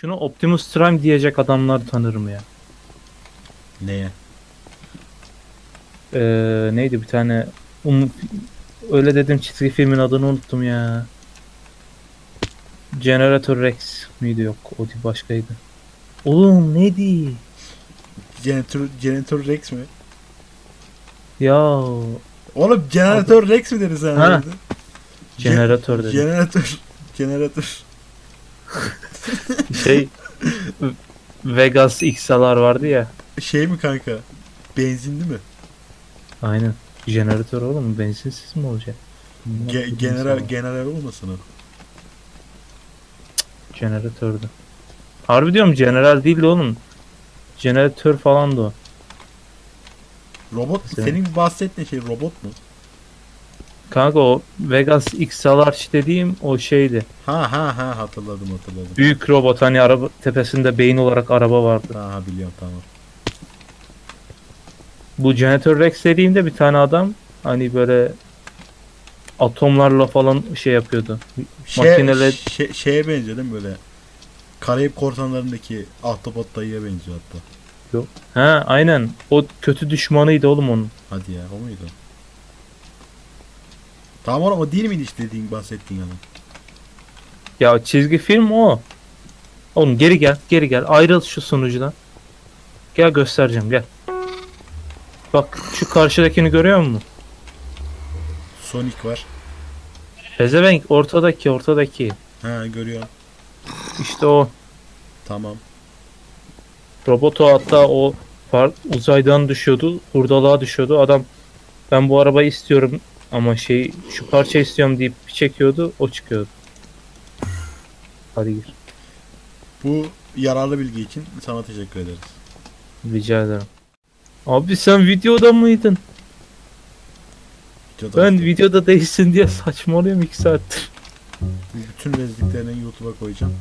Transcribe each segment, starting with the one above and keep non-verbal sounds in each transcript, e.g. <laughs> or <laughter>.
Şunu Optimus Prime diyecek adamlar tanırım ya. Neye? Ee, neydi bir tane um, öyle dedim çizgi filmin adını unuttum ya. Generator Rex miydi yok o değil başkaydı. Oğlum neydi? Janitor, Janitor Rex mi? Ya Oğlum Janitor Rex mi deriz sen? Ha. jeneratör dedim. Janitor. Janitor. <laughs> şey Vegas XLR vardı ya. Şey mi kanka? Benzinli mi? Aynen. Jeneratör oğlum benzinsiz mi olacak? Ge- general general olmasın o. Jeneratördü. Harbi diyorum general değil de oğlum. Jeneratör falan da o. Robot Mesela- senin bahsettiğin şey robot mu? Kanka o Vegas XLR dediğim o şeydi. Ha ha ha hatırladım hatırladım. Büyük robot hani araba tepesinde beyin olarak araba vardı. Ha, ha biliyorum tamam. Bu Janitor Rex dediğimde bir tane adam hani böyle atomlarla falan şey yapıyordu. Şey, Makineler- şey- şeye benziyor değil mi böyle? Karayip korsanlarındaki ahtapot dayıya benziyor hatta. Ha aynen. O kötü düşmanıydı oğlum onun. Hadi ya o muydu? Tamam oğlum o değil miydi işte dediğin bahsettiğin adam? Ya çizgi film o. Oğlum geri gel, geri gel. Ayrıl şu sunucudan. Gel göstereceğim gel. Bak şu karşıdakini görüyor musun? Sonic var. Pezevenk ortadaki ortadaki. Ha görüyorum. İşte o. Tamam. Robotu hatta o uzaydan düşüyordu. Hurdalığa düşüyordu. Adam ben bu arabayı istiyorum ama şey şu parça istiyorum deyip bir çekiyordu. O çıkıyordu. Hadi gir. Bu yararlı bilgi için sana teşekkür ederiz. Rica ederim. Abi sen videoda mıydın? Videoda Ben işte videoda değilsin diye saçmalıyorum 2 saattir. bu bütün rezilliklerini YouTube'a koyacağım.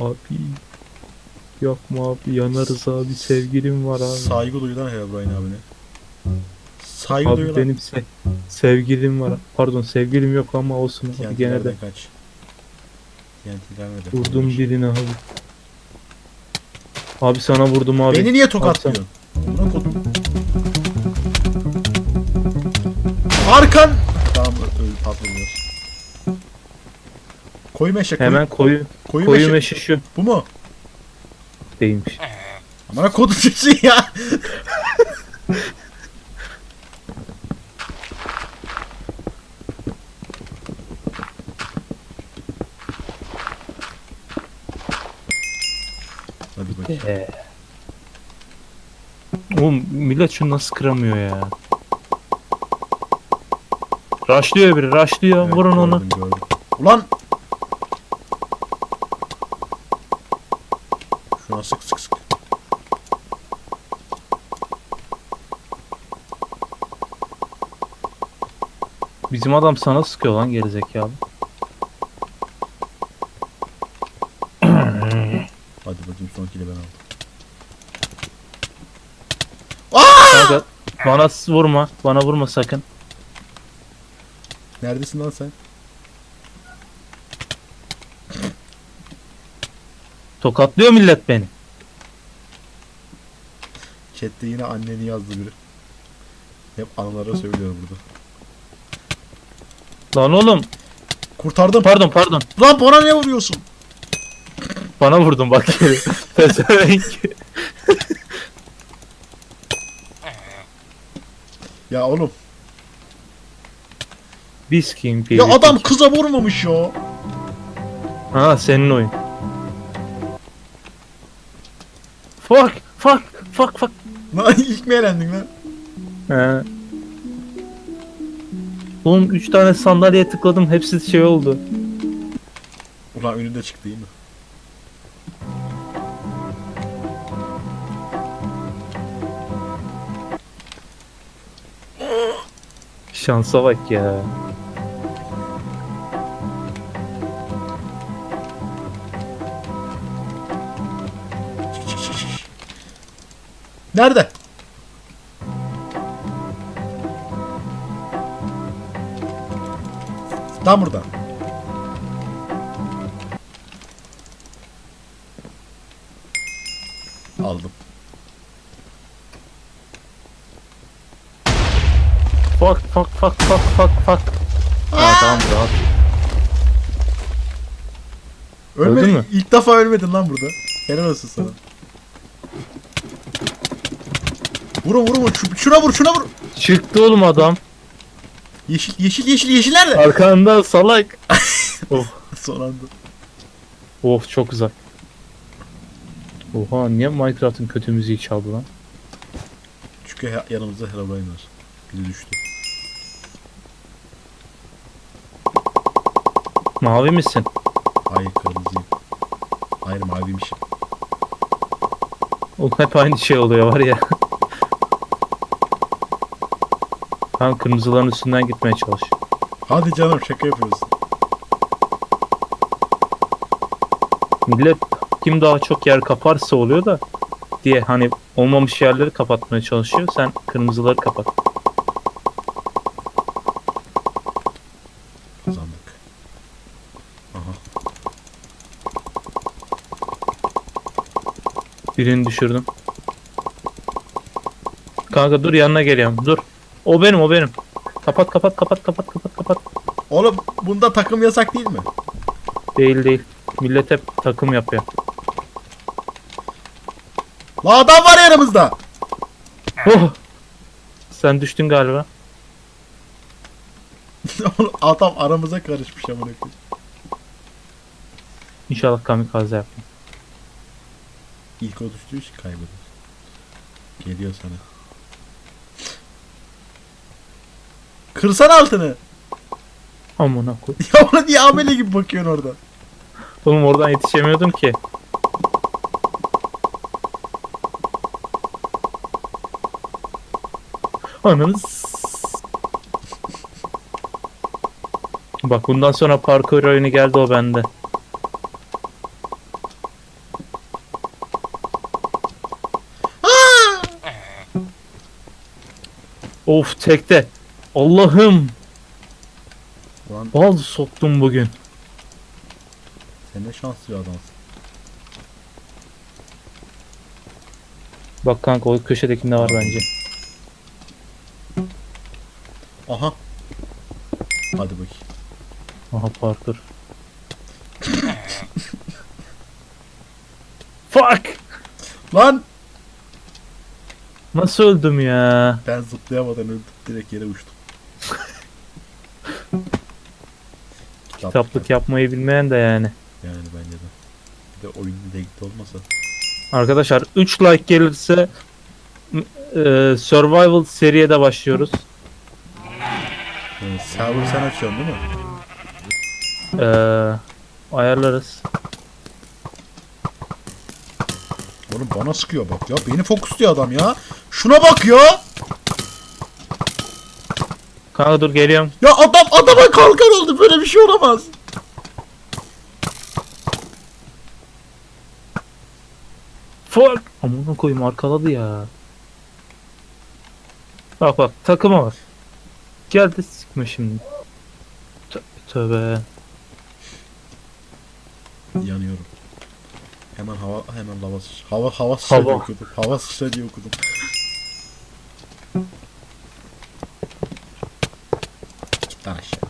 Abi yapma abi yanarız abi sevgilim var abi. Saygı duy lan Herobrine abine. Saygı Abi duy lan. benim se- sevgilim var. Pardon sevgilim yok ama olsun abi gene de kaç. TNT'lerden de. vurdum birine abi. Abi sana vurdum abi. Beni niye tokatlıyorsun? Buna kodum. Arkan! Tamam öyle patlamıyor. Koyu meşe koyu, Hemen koyu koyu, koyu meşe. meşe şu Bu mu? değilmiş. Amına kodu sesi ya. Hadi bakayım. Ee. Oğlum millet şunu nasıl kıramıyor ya? Raşlıyor biri, raşlıyor. Evet, Vurun onu. gördüm, gördüm. Ulan! Şuna sık sık sık. Bizim adam sana sıkıyor lan gerizekalı. Bakayım son kili ben aldım. Kanka, bana s- vurma. Bana vurma sakın. Neredesin lan sen? Tokatlıyor millet beni. Chat'te yine anneni yazdı biri. Hep analara söylüyor burada. Lan oğlum. Kurtardım. Pardon pardon. Lan bana ne vuruyorsun? Bana vurdun bak. <laughs> Pezevenk. Ya oğlum. Biz kim Ya adam kıza vurmamış ya. Ha senin oyun. Fuck fuck fuck fuck. Lan ilk mi elendin lan? He. Oğlum 3 tane sandalyeye tıkladım hepsi şey oldu. Ulan önünde çıktı değil mi? Şansa bak ya. Nerede? Tam burada. Fuck fuck fuck fuck fuck fuck. Ha, tamam rahat. Ölmedin Öldün mü? İlk defa ölmedin lan burada. Helal olsun sana. Vurun vurun. Şu- Şuna vur şuna vur. Çıktı oğlum adam. Yeşil yeşil yeşil yeşil nerede? <laughs> Arkanda salak. oh. Son anda. Oh çok güzel. Oha niye Minecraft'ın kötü müziği çaldı lan? Çünkü he- yanımızda Herobrine var. Biri düştü. Mavi misin? Hayır kırmızıyım. Hayır maviymişim. Oğlum hep aynı şey oluyor var ya. Tam kırmızıların üstünden gitmeye çalış. Hadi canım şaka yapıyorsun. Millet kim daha çok yer kaparsa oluyor da diye hani olmamış yerleri kapatmaya çalışıyor. Sen kırmızıları kapat. Kazandık. Aha. Birini düşürdüm. Kanka dur yanına geliyorum. Dur. O benim o benim. Kapat kapat kapat kapat kapat kapat. Oğlum bunda takım yasak değil mi? Değil değil. Millet hep takım yapıyor. La adam var yanımızda. Oh! Sen düştün galiba. <laughs> Oğlum adam aramıza karışmış amına koyayım. İnşallah kamikaze yapma. İlk o düştüğü için kaybeder. Geliyor sana. Kırsan altını. Amına koy. <laughs> Ya ona niye amele gibi bakıyorsun orada? Oğlum oradan yetişemiyordum ki. Ananı Bak bundan sonra parkur oyunu geldi o bende. Of tekte. Allah'ım. Ulan Bal soktum bugün. sen ne şanslı bir adamsın. Bak kanka o köşedekinde var bence. Aha. Hadi bakayım. Aha parkur. Fuck! Lan! Nasıl öldüm ya? Ben zıplayamadan öldüm. Direkt yere uçtum. Kitap, <laughs> Kitaplık yapmayı bilmeyen de yani. Yani bence de. Bir de oyun renkli olmasa. Arkadaşlar 3 like gelirse e, Survival seriye de başlıyoruz. Yani server sen açıyorsun değil mi? E, ayarlarız. Oğlum bana sıkıyor bak ya. Beni fokusluyor adam ya. Şuna bak ya. Kanka dur geliyorum. Ya adam adama kalkan oldu. Böyle bir şey olamaz. Fuck! Amına koyayım arkaladı ya. Bak bak takıma bak. Geldi sıkma şimdi. Tövbe tövbe. Yanıyorum. Hemen hava hemen lava sıç. Hava hava sıçra diye Hava. okudum. Hava sıçra diye okudum. Git lan aşağı.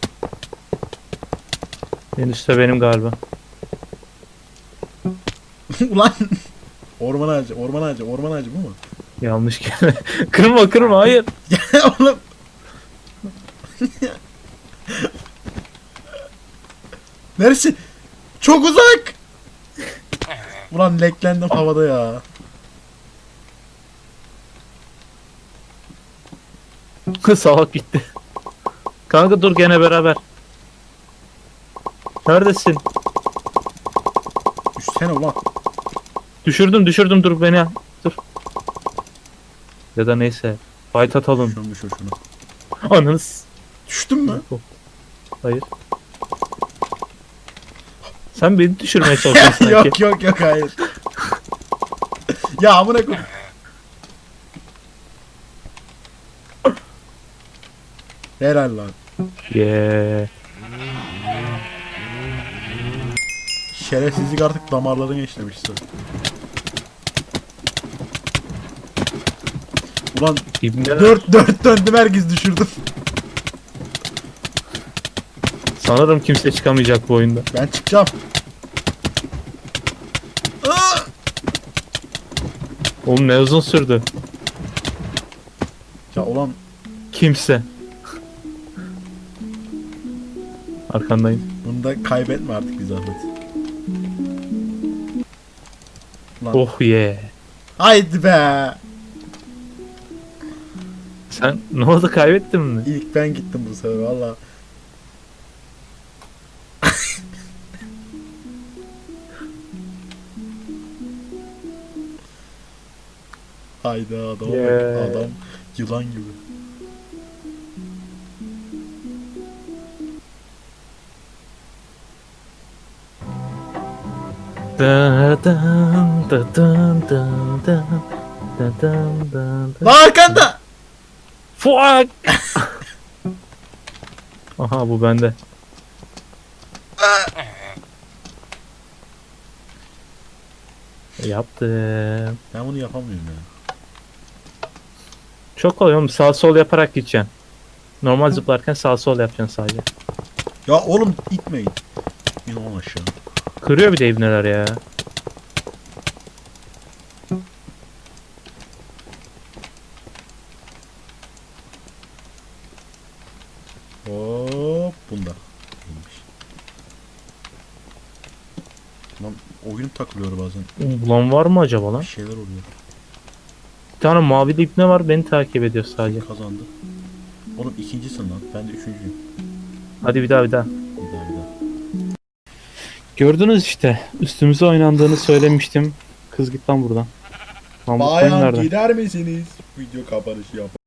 En üstte benim galiba. <laughs> Ulan. Orman ağacı, orman ağacı, orman ağacı bu mu? Yanlış kelime. <laughs> kırma kırma hayır. <laughs> Oğlum. Neresi? Çok uzak. Ulan leklendim havada ya. Salak gitti. Kanka dur gene beraber. Neredesin? Düşsene ulan. Düşürdüm düşürdüm dur beni. Dur. Ya da neyse. Fight atalım. Şunu düşür şunu. Ananız. Düştün mü? Hayır. Sen beni düşürmeye çalışıyorsun <laughs> sanki. yok yok yok hayır. <laughs> ya amına koy. Helal lan. Yeah. Şerefsizlik artık damarlarına işlemişti. Ulan İbneler. dört dört döndüm herkes düşürdüm. Sanırım kimse çıkamayacak bu oyunda. Ben çıkacağım. Oğlum ne uzun sürdü. Ya ulan Kimse. Arkandayım. bunu da kaybetme artık bir zahmet. Lan. Oh yeah. Haydi be. Sen ne oldu kaybettin mi? İlk ben gittim bu sefer valla. Hayda adama Yeah. adam yılan gibi. Lan arkanda! Fuck! <laughs> Aha bu bende. Yaptım. Ben bunu yapamıyorum ya. Çok kolay oğlum sağ sol yaparak gideceksin. Normal zıplarken sağ sol yapacaksın sadece. Ya oğlum itmeyin. İn on aşağı. Kırıyor bir de ibneler ya. Hop bunda. İyiymiş. Lan oyun takılıyor bazen. Ulan var mı acaba lan? Bir şeyler oluyor. Bir tane mavi ibne var beni takip ediyor sadece. Kazandı. Oğlum ikincisin lan. Ben de üçüncüyüm. Hadi bir daha bir daha. Gördünüz işte. Üstümüze oynandığını söylemiştim. Kız git lan buradan. Lan bu coin Bayan nerede? gider misiniz? Video kapanışı yap.